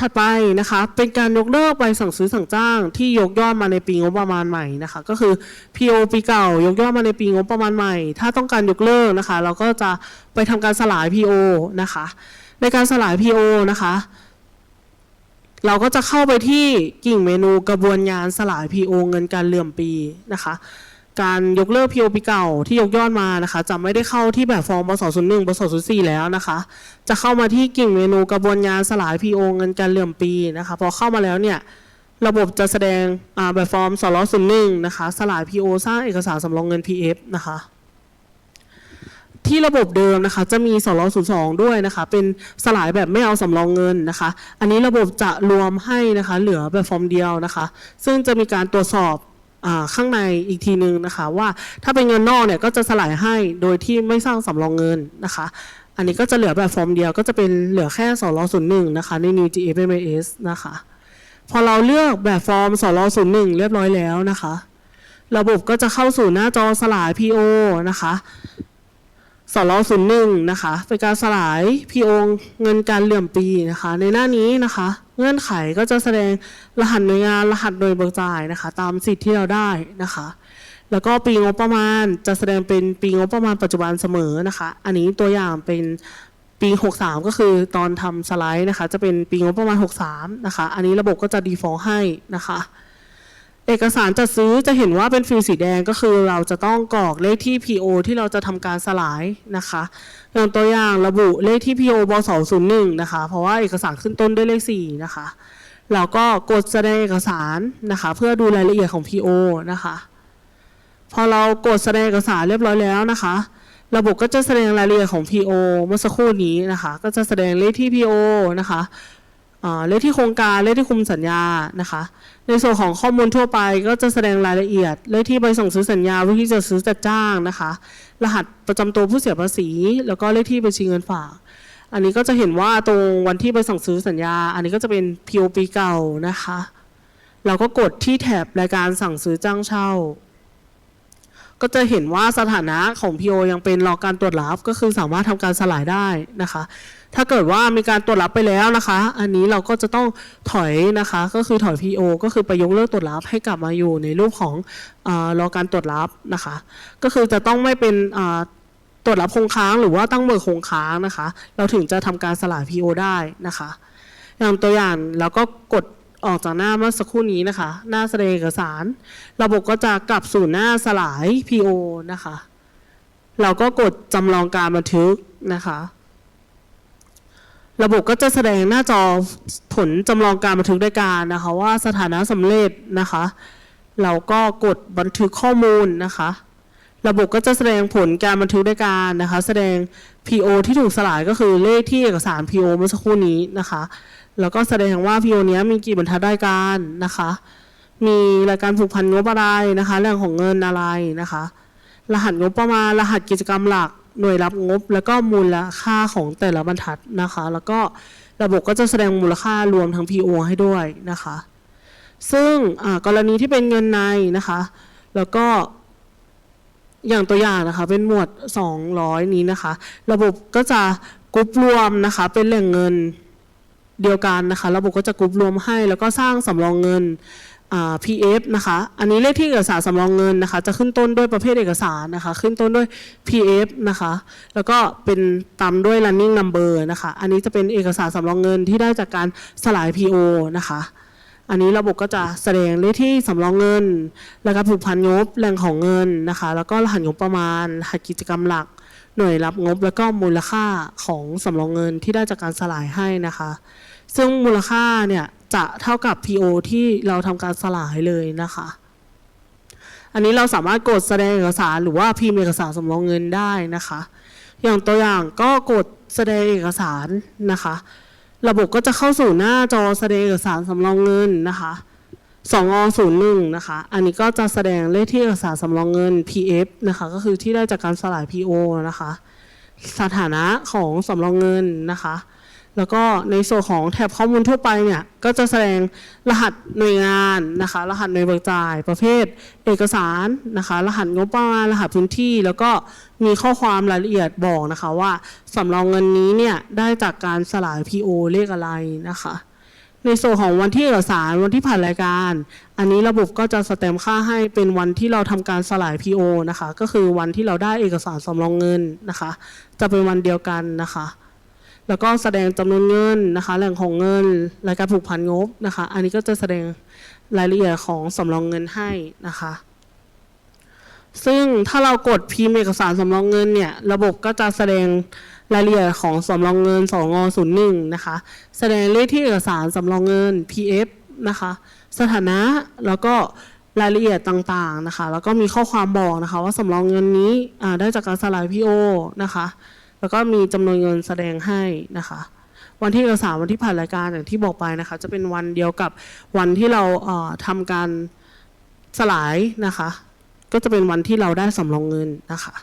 ถัดไปนะคะเป็นการยกเลิกใบสั่งซื้อสั่งจ้างที่ยกย่อมาในปีงบประมาณใหม่นะคะก็คือ PO ปีเก่ายกย่อมาในปีงบประมาณใหม่ ถ้าต้องการยกเลิกนะคะ เราก็จะไปทำการสลาย PO นะคะ ในการสลาย PO นะคะ เราก็จะเข้าไปที่กิ่งเมนูกระบวนการสลาย PO เงินการเหลื่อมปีนะคะ การยกเลิก PO ปีเก่าที่ยกยอดมานะคะ จะไม่ได้เข้าที่แบบฟอร์มบสศูนย์หนึ่งบสศูนย์สี่แล้วนะคะ จะเข้ามาที่กิ่งเมนูกระบวนการสลาย PO เงินการเหลื่อมปีนะคะ พอเข้ามาแล้วเนี่ยระบบจะแสดงแบบฟอร์มสลอศูนย์หนึ่งนะคะ สลาย PO สร้างเอกสารสำรองเงิน PF นะคะที่ระบบเดิมนะคะจะมีสลศูนย์สองด้วยนะคะ เป็นสลายแบบไม่เอาสำรองเงินนะคะ อันนี้ระบบจะรวมให้นะคะ เหลือแบบฟอร์มเดียวนะคะ ซึ่งจะมีการตรวจสอบ ข้างในอีกทีนึงนะคะ ว่าถ้าเป็นเงินนอกเนี่ยก็จะสลายให้โดยที่ไม่สร้างสำรองเงินนะคะ อันนี้ก็จะเหลือแบบฟอร์มเดียวก็จะเป็นเหลือแค่สล้อศูนย์หนึ่งนะคะใน New GFMS นะคะ พอเราเลือกแบบฟอร์มสล้อศูนย์หนึ่งเรียบร้อยแล้วนะคะ ระบบก็จะเข้าสู่หน้าจอสลาย PO นะคะ สล้อศูนย์หนึ่งนะคะเป็นการสลาย PO เงินการเหลื่อมปีนะคะ ในหน้านี้นะคะ เงื่อนไขก็จะแสดงรหัสหน่วยงานรหัสโดยเบิกจ่ายนะคะ ตามสิทธิ์ที่เราได้นะคะ แล้วก็ปีงบประมาณจะแสดงเป็นปีงบประมาณปัจจุบันเสมอนะคะ อันนี้ตัวอย่างเป็นปี 63 ก็คือตอนทำสไลด์นะคะ จะเป็นปีงบประมาณ 63 นะคะ อันนี้ระบบก็จะ default ให้นะคะ เอกสารจัดซื้อจะเห็นว่าเป็นฟิลสีแดงก็คือเราจะต้องกรอกเลขที่ PO ที่เราจะทำการสลายนะคะอย่างตัวอย่างระบุเลขที่ PO บ201นะคะ เพราะว่าเอกสารขึ้นต้นด้วยเลข4นะคะเราก็กดแสดงเอกสารนะคะ เพื่อดูรายละเอียดของ PO นะคะ พอเรากดแสดงเอกสารเรียบร้อยแล้วนะคะ ระบบก็จะแสดงรายละเอียดของ PO เมื่อสักครู่นี้นะคะ ก็จะแสดงเลขที่ PO นะคะ เลขที่โครงการเลขที่คุมสัญญานะคะ ในส่วนของข้อมูลทั่วไปก็จะแสดงรายละเอียด เลขที่ใบส่งซื้อสัญญาวิธีจัดซื้อจัดจ้างนะคะ รหัสประจำตัวผู้เสียภาษี แล้วก็เลขที่บัญชีเงินฝาก อันนี้ก็จะเห็นว่าตรงวันที่ใบสั่งซื้อสัญญา อันนี้ก็จะเป็น PO ปีเก่านะคะ เราก็กดที่แถบรายการสั่งซื้อจ้างเช่า ก็จะเห็นว่าสถานะของ PO ยังเป็นรอการตรวจรับก็คือสามารถทำการสลายได้นะคะ ถ้าเกิดว่ามีการตรวจรับไปแล้วนะคะ อันนี้เราก็จะต้องถอยนะคะ ก็คือถอย PO ก็คือไปยกเลิกตรวจรับให้กลับมาอยู่ในรูปของอรอการตรวจรับนะคะ ก็คือจะต้องไม่เป็นตรวจรับคงค้างหรือว่าตั้งเบิกคงค้างนะคะ เราถึงจะทำการสลาย PO ได้นะคะ อย่างตัวอย่างเราก็กด ออกจากหน้าเมื่อสักครู่นี้นะคะ หน้าแสดงเอกสาร ระบบก็จะกลับสู่หน้าสลาย PO นะคะ เราก็กดจำลองการบันทึกนะคะ ระบบก็จะแสดงหน้าจอผลจำลองการบันทึกรายการนะคะ ว่าสถานะสำเร็จนะคะ เราก็กดบันทึกข้อมูลนะคะ ระบบก็จะแสดงผลการบันทึกรายการนะคะ แสดง PO ที่ถูกสลายก็คือเลขที่เอกสาร PO เมื่อสักครู่นี้นะคะ แล้วก็แสดงว่า PO เนี้ยมีกี่บรรทัดรายการนะคะ มีรายการผูกพันงบอะไรนะคะแหล่องของเงินอะไรนะคะ รหัสงบประมาณรหัสกิจกรรมหลักหน่วยรับงบ แล้วก็มูลค่าของแต่ละบรรทัดนะคะ แล้วก็ระบบก็จะแสดงมูลค่ารวมทั้ง PO ให้ด้วยนะคะ ซึ่งกรณีที่เป็นเงินในนะคะ แล้วก็อย่างตัวอย่างนะคะ เป็นหมวด 200 นี้นะคะ ระบบก็จะกรุ๊ปรวมนะคะ เป็นแหล่งเงิน เดียวกันนะคะ ระบบก็จะกรุ๊ปรวมให้ แล้วก็สร้างสำรองเงิน PF นะคะ อันนี้เลขที่เอกสารสำรองเงินนะคะ จะขึ้นต้นด้วยประเภทเอกสารนะคะ ขึ้นต้นด้วย PF นะคะ แล้วก็เป็นตามด้วย running number นะคะ อันนี้จะเป็นเอกสารสำรองเงินที่ได้จากการสลาย PO นะคะ อันนี้ระบบก็จะแสดงเลขที่สำรองเงิน แล้วก็ผูกพันงบ แหล่งของเงินนะคะ แล้วก็รหัสงบประมาณรหัสกิจกรรมหลัก หน่วยรับงบแล้วก็มูลค่าของสำรองเงินที่ได้จากการสลายให้นะคะ ซึ่งมูลค่าเนี่ยจะเท่ากับ PO ที่เราทำการสลายเลยนะคะ อันนี้เราสามารถกดแสดงเอกสารหรือว่าพิมพ์เอกสารสำรองเงินได้นะคะ อย่างตัวอย่างก็กดแสดงเอกสารนะคะ ระบบก็จะเข้าสู่หน้าจอแสดงเอกสารสำรองเงินนะคะ 2อ01นะคะ อันนี้ก็จะแสดงเลขที่เอกสารสำรองเงิน PF นะคะ ก็คือที่ได้จากการสลาย PO นะคะ สถานะของสำรองเงินนะคะ แล้วก็ในส่วนของแถบข้อมูลทั่วไปเนี่ย ก็จะแสดงรหัสหน่วยงานนะคะ รหัสหน่วยเบิกจ่าย ประเภท เอกสารนะคะ รหัสงบประมาณ รหัสพื้นที่ แล้วก็มีข้อความรายละเอียดบอกนะคะว่าสำรองเงินนี้เนี่ยได้จากการสลาย PO เลขอะไรนะคะ ในส่วนของวันที่เอกสารวันที่ผ่านรายการ อันนี้ระบบก็จะสแตมค่าให้เป็นวันที่เราทำการสลาย PO นะคะ ก็คือวันที่เราได้เอกสารสำรองเงินนะคะ จะเป็นวันเดียวกันนะคะ แล้วก็แสดงจำนวนเงินนะคะ แหล่งของเงินรายการผูกพันงบนะคะ อันนี้ก็จะแสดงรายละเอียดของสำรองเงินให้นะคะซึ่งถ้าเรากดพิมพ์เอกสารสำรองเงินเนี่ย ระบบก็จะแสดง รายละเอียดของสำรองเงิน2ง01นะคะ แสดงเลขที่เอกสารสำรองเงิน PF นะคะ สถานะแล้วก็รายละเอียดต่างๆนะคะ แล้วก็มีข้อความบอกนะคะว่าสำรองเงินนี้ได้จากการสลาย PO นะคะ แล้วก็มีจำนวนเงินแสดงให้นะคะ วันที่เอกสารวันที่ผ่านรายการอย่างที่บอกไปนะคะ จะเป็นวันเดียวกับวันที่เราเอ่อทำการสลายนะคะ ก็จะเป็นวันที่เราได้สำรองเงินนะคะ